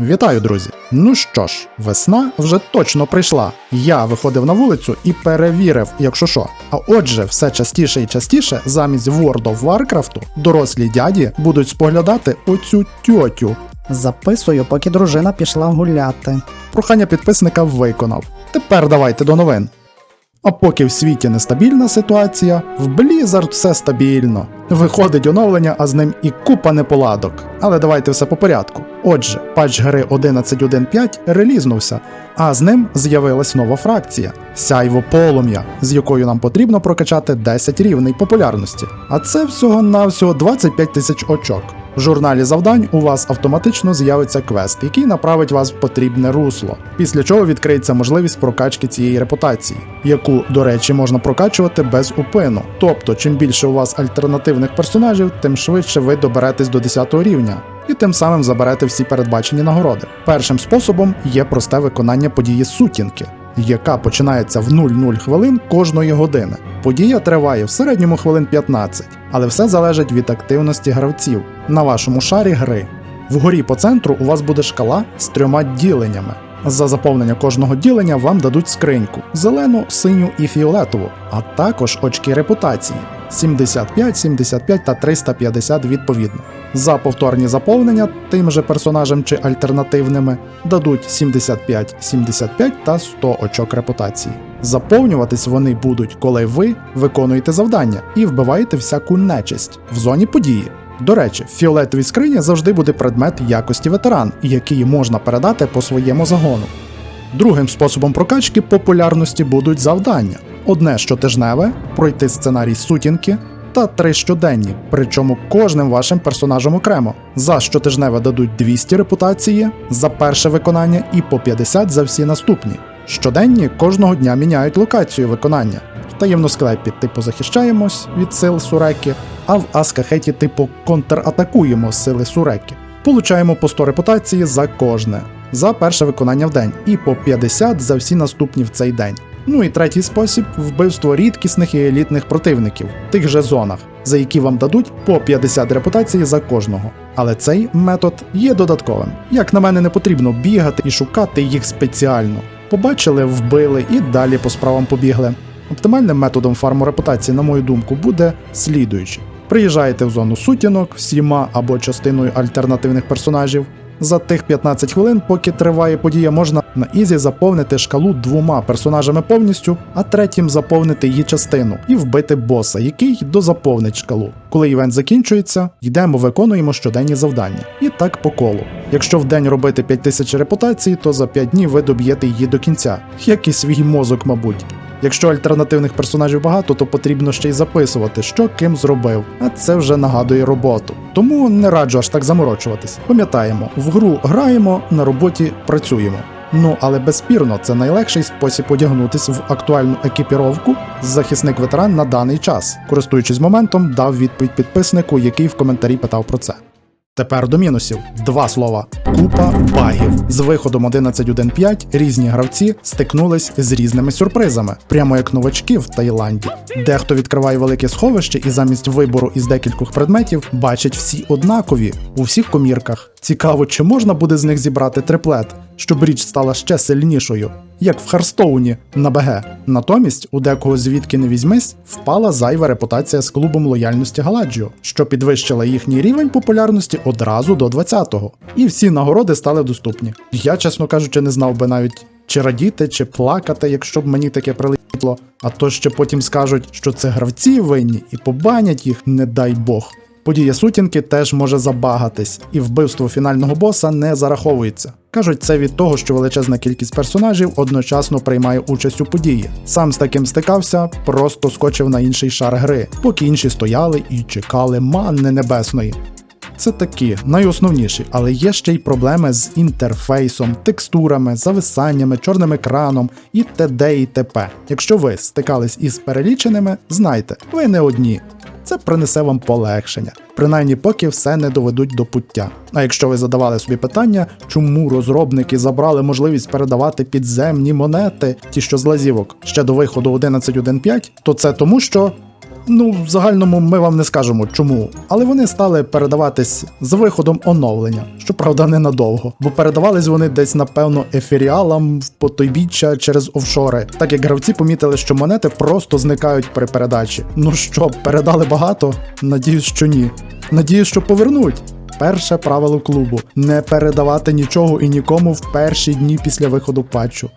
Вітаю, друзі! Ну що ж, весна вже точно прийшла. Я виходив на вулицю і перевірив, якщо що. А отже, все частіше і частіше, замість World of Warcraft, дорослі дяді будуть споглядати оцю тьотю. Записую, поки дружина пішла гуляти. Прохання підписника виконав. Тепер давайте до новин. А поки в світі нестабільна ситуація, в Blizzard все стабільно. Виходить оновлення, а з ним і купа неполадок. Але давайте все по порядку. Отже, патч гри 11.1.5 релізнувся, а з ним з'явилась нова фракція Сяйво Полум'я, з якою нам потрібно прокачати 10 рівней популярності. А це всього-навсього 25 тисяч очок. В журналі завдань у вас автоматично з'явиться квест, який направить вас в потрібне русло, після чого відкриється можливість прокачки цієї репутації, яку, до речі, можна прокачувати без упину. Тобто, чим більше у вас альтернативних персонажів, тим швидше ви доберетесь до 10 рівня. І тим самим заберете всі передбачені нагороди. Першим способом є просте виконання події сутінки, яка починається в 00 хвилин кожної години. Подія триває в середньому хвилин 15, але все залежить від активності гравців на вашому шарі гри. Вгорі по центру у вас буде шкала з трьома діленнями. За заповнення кожного ділення вам дадуть скриньку зелену, синю і фіолетову, а також очки репутації 75, 75 та 350 відповідно. За повторні заповнення тим же персонажем чи альтернативними дадуть 75, 75 та 100 очок репутації. Заповнюватись вони будуть, коли ви виконуєте завдання і вбиваєте всяку нечисть в зоні події. До речі, в фіолетовій скрині завжди буде предмет якості ветеран, який можна передати по своєму загону. Другим способом прокачки популярності будуть завдання: одне щотижневе пройти сценарій сутінки та три щоденні, причому кожним вашим персонажем окремо. За щотижневе дадуть 200 репутації за перше виконання і по 50 за всі наступні. Щоденні кожного дня міняють локацію виконання. В таємну склепі типу захищаємось від сил Суреки, а в Аскахеті типу контратакуємо сили Суреки. Получаємо по 100 репутації за кожне, за перше виконання в день, і по 50 за всі наступні в цей день. Ну і третій спосіб вбивство рідкісних і елітних противників в тих же зонах, за які вам дадуть по 50 репутації за кожного. Але цей метод є додатковим. Як на мене, не потрібно бігати і шукати їх спеціально. Побачили, вбили і далі по справам побігли. Оптимальним методом фарму репутації, на мою думку, буде слідуючий. Приїжджаєте в зону сутінок всіма або частиною альтернативних персонажів. За тих 15 хвилин, поки триває подія, можна на ізі заповнити шкалу двома персонажами повністю, а третім заповнити її частину і вбити боса, який дозаповнить шкалу. Коли івент закінчується, йдемо, виконуємо щоденні завдання. І так по колу. Якщо в день робити 5000 репутацій, то за 5 днів ви доб'єте її до кінця, як і свій мозок, мабуть. Якщо альтернативних персонажів багато, то потрібно ще й записувати, що ким зробив, а це вже нагадує роботу. Тому не раджу аж так заморочуватись. Пам'ятаємо, в гру граємо, на роботі працюємо. Ну але безспірно, це найлегший спосіб одягнутися в актуальну екіпіровку захисник ветеран на даний час. Користуючись моментом, дав відповідь підписнику, який в коментарі питав про це. Тепер до мінусів. Два слова: купа багів. З виходом 11.1.5 різні гравці стикнулись з різними сюрпризами, прямо як новачки в Таїланді. Дехто відкриває велике сховище і замість вибору із декількох предметів бачить всі однакові у всіх комірках. Цікаво, чи можна буде з них зібрати триплет, щоб річ стала ще сильнішою, як в Харстоуні на БГ. Натомість, у декого звідки не візьмись, впала зайва репутація з клубом лояльності Галаджіо, що підвищила їхній рівень популярності одразу до 20-го. І всі нагороди стали доступні. Я, чесно кажучи, не знав би навіть. Чи радіти, чи плакати, якщо б мені таке прилетіло, а то ще потім скажуть, що це гравці винні і побанять їх, не дай Бог. Подія сутінки теж може забагатись, і вбивство фінального боса не зараховується. Кажуть, це від того, що величезна кількість персонажів одночасно приймає участь у події. Сам з таким стикався, просто скочив на інший шар гри, поки інші стояли і чекали манни небесної. Це такі найосновніші, але є ще й проблеми з інтерфейсом, текстурами, зависаннями, чорним екраном і т.д. і т.п. Якщо ви стикались із переліченими, знайте, ви не одні. Це принесе вам полегшення, принаймні поки все не доведуть до пуття. А якщо ви задавали собі питання, чому розробники забрали можливість передавати підземні монети, ті що з лазівок, ще до виходу 11.1.5, то це тому, що Ну, в загальному ми вам не скажемо чому, але вони стали передаватись з виходом оновлення, щоправда, ненадовго, бо передавались вони десь, напевно, еферіалам в потойбіччя через офшори, так як гравці помітили, що монети просто зникають при передачі. Ну що, передали багато? Надіюсь, що ні. Надіюсь, що повернуть. Перше правило клубу не передавати нічого і нікому в перші дні після виходу патчу.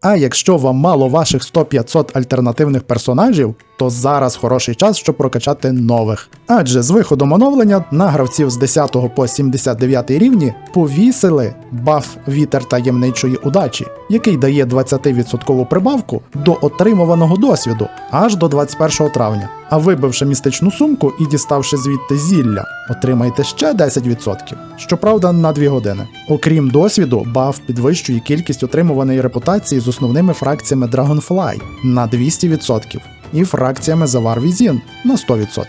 А якщо вам мало ваших 100-500 альтернативних персонажів, то зараз хороший час, щоб прокачати нових. Адже з виходом оновлення на гравців з 10 по 79 рівні повісили баф вітер таємничої удачі, який дає 20% прибавку до отримуваного досвіду аж до 21 травня. А вибивши містичну сумку і діставши звідти зілля, отримаєте ще 10%, щоправда, на 2 години. Окрім досвіду, баф підвищує кількість отримуваної репутації з основними фракціями Dragonfly на 200% і фракціями Завар Візін на 100%.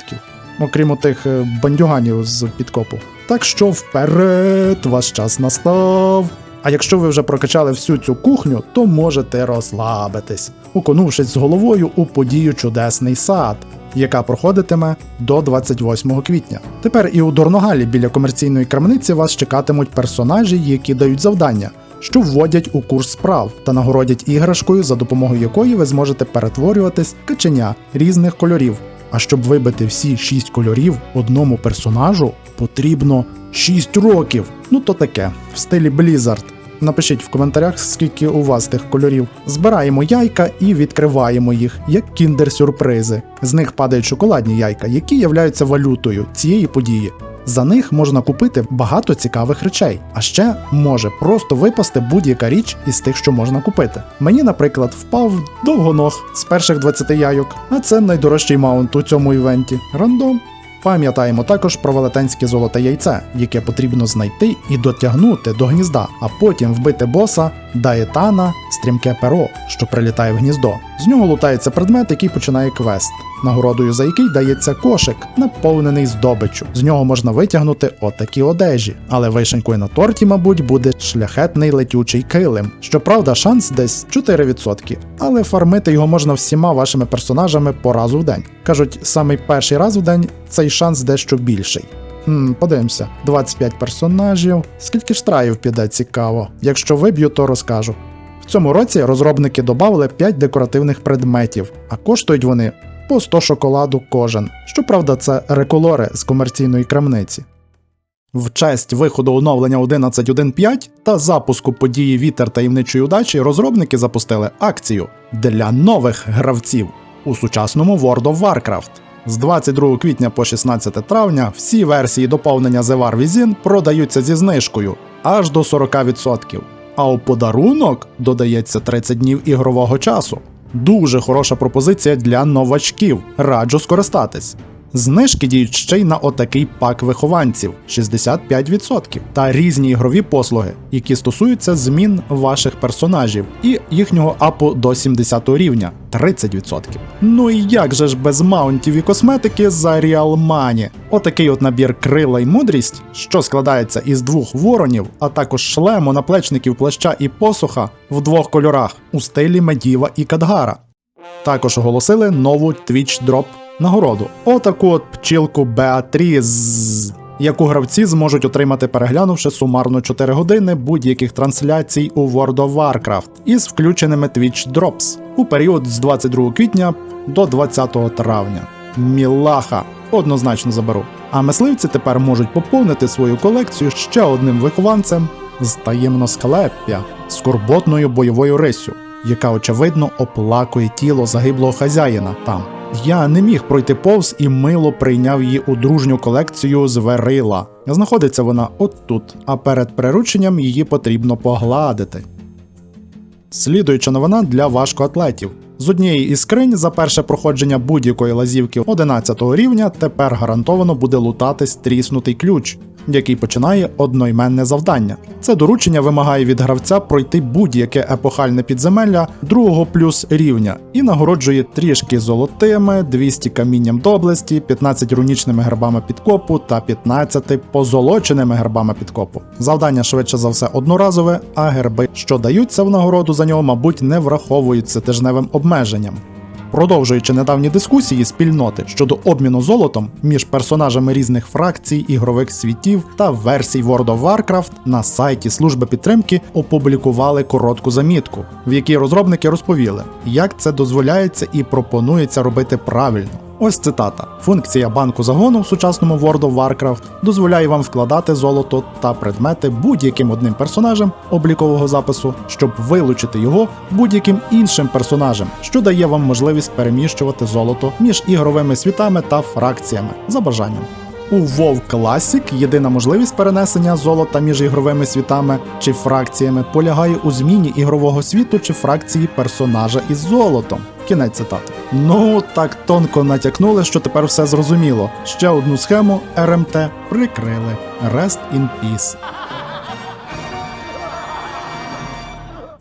Окрім тих бандюганів з підкопу. Так що вперед, ваш час настав. А якщо ви вже прокачали всю цю кухню, то можете розслабитись, окунувшись з головою у подію Чудесний сад, яка проходитиме до 28 квітня. Тепер і у Дорногалі біля комерційної крамниці вас чекатимуть персонажі, які дають завдання, що вводять у курс справ та нагородять іграшкою, за допомогою якої ви зможете перетворюватись в різних кольорів. А щоб вибити всі 6 кольорів одному персонажу, потрібно 6 років. Ну то таке, в стилі Blizzard. Напишіть в коментарях, скільки у вас тих кольорів. Збираємо яйка і відкриваємо їх, як кіндер-сюрпризи. З них падають шоколадні яйка, які являються валютою цієї події. За них можна купити багато цікавих речей, а ще може просто випасти будь-яка річ із тих, що можна купити. Мені, наприклад, впав довгоног з перших 20 яйок, а це найдорожчий маунт у цьому івенті. Рандом. Пам'ятаємо також про велетенське золоте яйце, яке потрібно знайти і дотягнути до гнізда, а потім вбити боса Даетана стрімке перо, що прилітає в гніздо. З нього лутається предмет, який починає квест, нагородою за який дається кошик, наповнений здобиччю. З нього можна витягнути отакі одежі, але вишенькою на торті, мабуть, буде шляхетний летючий килим. Щоправда, шанс десь 4%, але фармити його можна всіма вашими персонажами по разу в день. Кажуть, самий перший раз в день цей шанс дещо більший. Хм, подивимося, 25 персонажів. Скільки ж траїв піде цікаво. Якщо виб'ю, то розкажу. Цьому році розробники додали 5 декоративних предметів, а коштують вони по 100 шоколаду кожен. Щоправда, це реколори з комерційної крамниці. В честь виходу оновлення 11.1.5 та запуску події Вітер таємничої удачі розробники запустили акцію для нових гравців у сучасному World of Warcraft. З 22 квітня по 16 травня всі версії доповнення The War Within продаються зі знижкою аж до 40%. А у подарунок додається 30 днів ігрового часу. Дуже хороша пропозиція для новачків. Раджу скористатись. Знижки діють ще й на отакий пак вихованців 65% та різні ігрові послуги, які стосуються змін ваших персонажів і їхнього апу до 70 рівня 30%. Ну і як же ж без маунтів і косметики за Money? Отакий от набір крила й мудрість, що складається із двох воронів, а також шлему, наплечників, плаща і посуха в двох кольорах у стилі Медіва і Кадгара. Також оголосили нову Twitch Drop нагороду. Отаку от пчілку Беатріз, яку гравці зможуть отримати, переглянувши сумарно 4 години будь-яких трансляцій у World of Warcraft із включеними Twitch Drops у період з 22 квітня до 20 травня. Мілаха однозначно заберу. А мисливці тепер можуть поповнити свою колекцію ще одним вихованцем з таємно склеп'я скорботною бойовою рисю, яка очевидно оплакує тіло загиблого хазяїна там. Я не міг пройти повз і мило прийняв її у дружню колекцію зверила. Знаходиться вона от тут, а перед прирученням її потрібно погладити. Слідуюча новина для важкоатлетів. З однієї із скринь за перше проходження будь-якої лазівки 11 рівня тепер гарантовано буде лутатись тріснутий ключ, який починає одноіменне завдання. Це доручення вимагає від гравця пройти будь-яке епохальне підземелля другого плюс рівня і нагороджує трішки золотими, 200 камінням доблесті, 15 рунічними гербами підкопу та 15 позолоченими гербами підкопу. Завдання швидше за все одноразове, а герби, що даються в нагороду за нього, мабуть, не враховуються тижневим обмеженням. Продовжуючи недавні дискусії спільноти щодо обміну золотом між персонажами різних фракцій, ігрових світів та версій World of Warcraft, на сайті служби підтримки опублікували коротку замітку, в якій розробники розповіли, як це дозволяється і пропонується робити правильно. Ось цитата: функція банку загону в сучасному World of Warcraft дозволяє вам вкладати золото та предмети будь-яким одним персонажем облікового запису, щоб вилучити його будь-яким іншим персонажем, що дає вам можливість переміщувати золото між ігровими світами та фракціями за бажанням. У WoW Classic єдина можливість перенесення золота між ігровими світами чи фракціями полягає у зміні ігрового світу чи фракції персонажа із золотом. Кінець цитати. Ну так тонко натякнули, що тепер все зрозуміло. Ще одну схему РМТ прикрили. Rest in peace.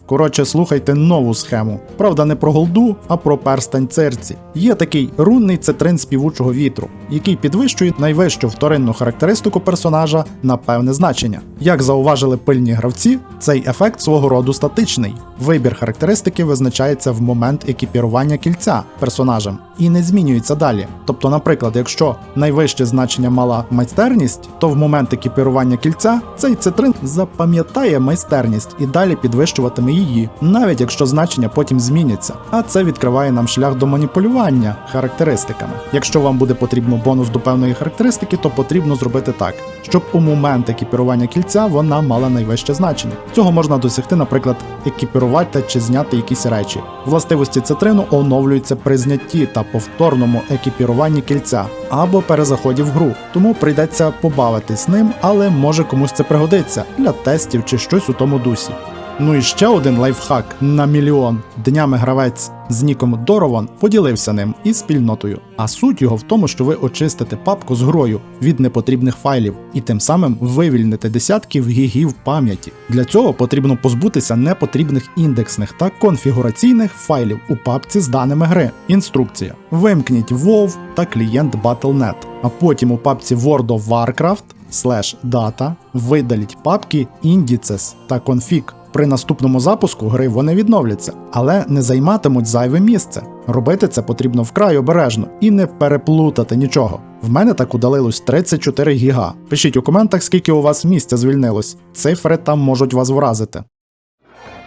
Коротше, слухайте нову схему. Правда, не про голду, а про перстень церці. Є такий рунний цитрин співучого вітру, який підвищує найвищу вторинну характеристику персонажа на певне значення. Як зауважили пильні гравці, цей ефект свого роду статичний. Вибір характеристики визначається в момент екіпірування кільця персонажем і не змінюється далі. Тобто, наприклад, якщо найвище значення мала майстерність, то в момент екіпірування кільця цей цитрин запам'ятає майстерність і далі підвищуватиме її, навіть якщо значення потім зміняться. А це відкриває нам шлях до маніпулювання характеристиками. Якщо вам буде потрібно бонус до певної характеристики, то потрібно зробити так, щоб у момент екіпірування кільця вона мала найвище значення. Цього можна досягти, наприклад, екіпірувати чи зняти якісь речі. Властивості цитрину оновлюються при знятті та повторному екіпіруванні кільця або перезаході в гру, тому прийдеться побавитись ним, але може комусь це пригодиться для тестів чи щось у тому дусі. Ну і ще один лайфхак на мільйон. Днями гравець з ніком Дорован поділився ним із спільнотою. А суть його в тому, що ви очистите папку з грою від непотрібних файлів і тим самим вивільните десятків гігів пам'яті. Для цього потрібно позбутися непотрібних індексних та конфігураційних файлів у папці з даними гри. Інструкція: вимкніть WoW та клієнт Battle.net, а потім у папці World of Warcraft slash data видаліть папки indices та config. При наступному запуску гри вони відновляться, але не займатимуть зайве місце. Робити це потрібно вкрай обережно і не переплутати нічого. В мене так удалилось 34 гіга. Пишіть у коментах, скільки у вас місця звільнилось. Цифри там можуть вас вразити.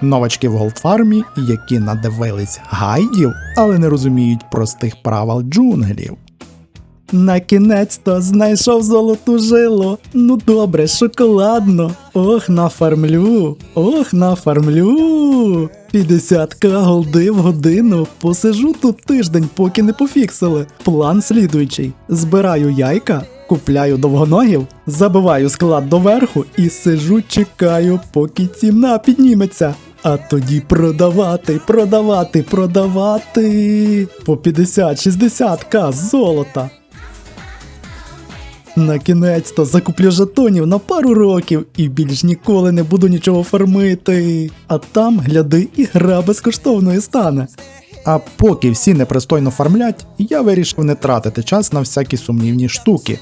Новачки в голдфармі, які надивились гайдів, але не розуміють простих правил джунглів. Накінець-то знайшов золоту жилу. Ну добре, шоколадно. Ох, нафармлю, ох, нафармлю. 50к голди в годину. Посижу тут тиждень, поки не пофіксили. План слідуючий: збираю яйка, купляю довгоногів, забиваю склад доверху і сижу, чекаю, поки ціна підніметься. А тоді продавати, продавати, продавати по 50-60к золота. Накінець-то закуплю жетонів на пару років і більш ніколи не буду нічого фармити. А там, гляди, і гра безкоштовною стане. А поки всі непристойно фармлять, я вирішив не тратити час на всякі сумнівні штуки.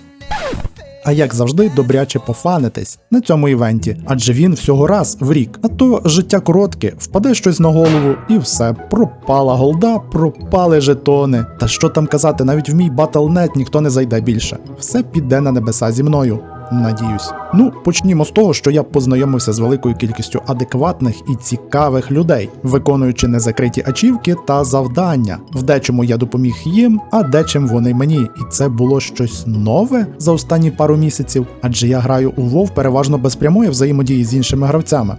А як завжди, добряче пофанитись на цьому івенті, адже він всього раз в рік. А то життя коротке, впаде щось на голову, і все. Пропала голда, пропали жетони. Та що там казати, навіть в мій батлнет ніхто не зайде більше. Все піде на небеса зі мною. Надіюсь. Ну, почнімо з того, що я познайомився з великою кількістю адекватних і цікавих людей, виконуючи незакриті ачівки та завдання. В дечому я допоміг їм, а дечим вони мені. І це було щось нове за останні пару місяців, адже я граю у WoW переважно без прямої взаємодії з іншими гравцями.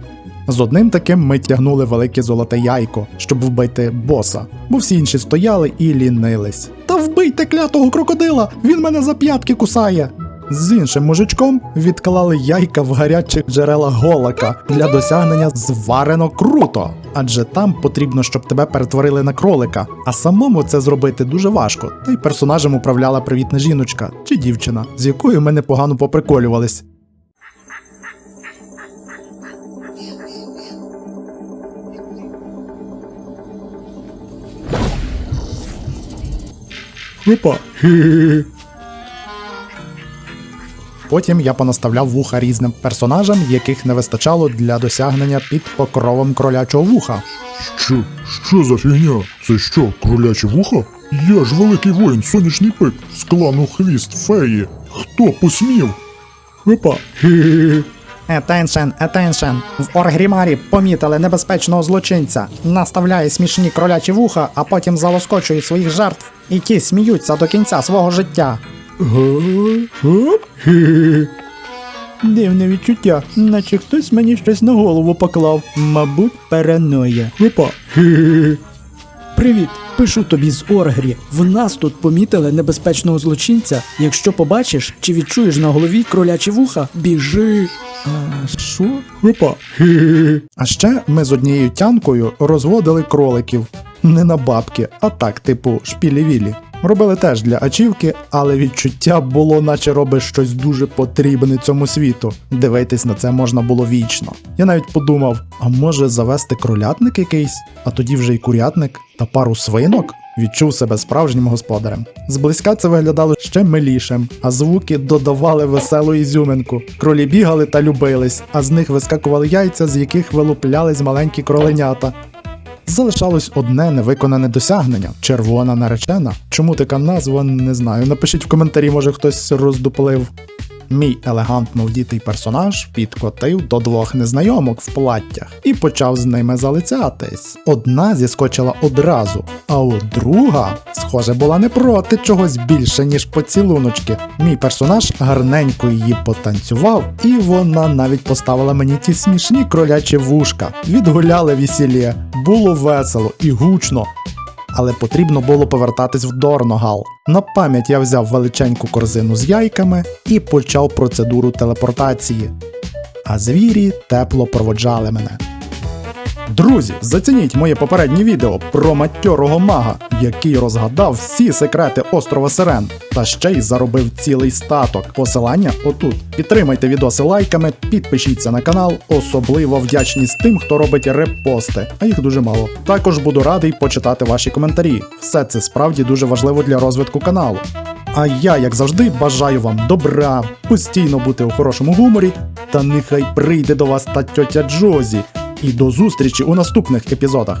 З одним таким ми тягнули велике золоте яйко, щоб вбити боса, бо всі інші стояли і лінились. Та вбийте клятого крокодила! Він мене за п'ятки кусає. З іншим мужичком відклали яйка в гарячих джерелах голака для досягнення зварено круто. Адже там потрібно, щоб тебе перетворили на кролика, а самому це зробити дуже важко. Та й персонажем управляла привітна жіночка чи дівчина, з якою ми непогано поприколювались. Опа. Потім я понаставляв вуха різним персонажам, яких не вистачало для досягнення під покровом кролячого вуха. Що? Що за фігня? Це що, кроляче вуха? Я ж великий воїн, сонячний пик, з клану хвіст феї. Хто посмів? Хепа. Хе-хе-хе. Attention, attention. В Оргрімарі помітили небезпечного злочинця. Наставляє смішні кролячі вуха, а потім залоскочує своїх жертв, і ті сміються до кінця свого життя. Дивне відчуття, наче хтось мені щось на голову поклав. Мабуть, параноя. Хепа. Привіт, пишу тобі з Оргрі. В нас тут помітили небезпечного злочинця. Якщо побачиш чи відчуєш на голові кролячі вуха, біжи. А що? Хепа. А ще ми з однією тянкою розводили кроликів. Не на бабки, а так, типу, шпілі-вілі. Робили теж для ачівки, але відчуття було, наче робиш щось дуже потрібне цьому світу. Дивитись на це можна було вічно. Я навіть подумав: а може завести кролятник якийсь, а тоді вже й курятник та пару свинок? Відчув себе справжнім господарем. Зблизька це виглядало ще милішим, а звуки додавали веселу ізюминку. Кролі бігали та любились, а з них вискакували яйця, з яких вилуплялись маленькі кроленята. Залишалось одне невиконане досягнення червона наречена. Чому така назва, не знаю. Напишіть в коментарі, може хтось роздуплив. Мій елегантно вдітий персонаж підкотив до двох незнайомок в платтях і почав з ними залицятись. Одна зіскочила одразу, а от друга, схоже, була не проти чогось більше, ніж поцілуночки. Мій персонаж гарненько її потанцював, і вона навіть поставила мені ті смішні кролячі вушка. Відгуляли весілля, було весело і гучно. Але потрібно було повертатись в Дорногал. На пам'ять я взяв величеньку корзину з яйками і почав процедуру телепортації. А звірі тепло проводжали мене. Друзі, зацініть моє попереднє відео про матьорого мага, який розгадав всі секрети острова Сирен, та ще й заробив цілий статок. Посилання отут. Підтримайте відоси лайками, підпишіться на канал, особливо вдячність тим, хто робить репости, а їх дуже мало. Також буду радий почитати ваші коментарі. Все це справді дуже важливо для розвитку каналу. А я, як завжди, бажаю вам добра, постійно бути у хорошому гуморі, та нехай прийде до вас та тьотя Джозі. І до зустрічі у наступних епізодах.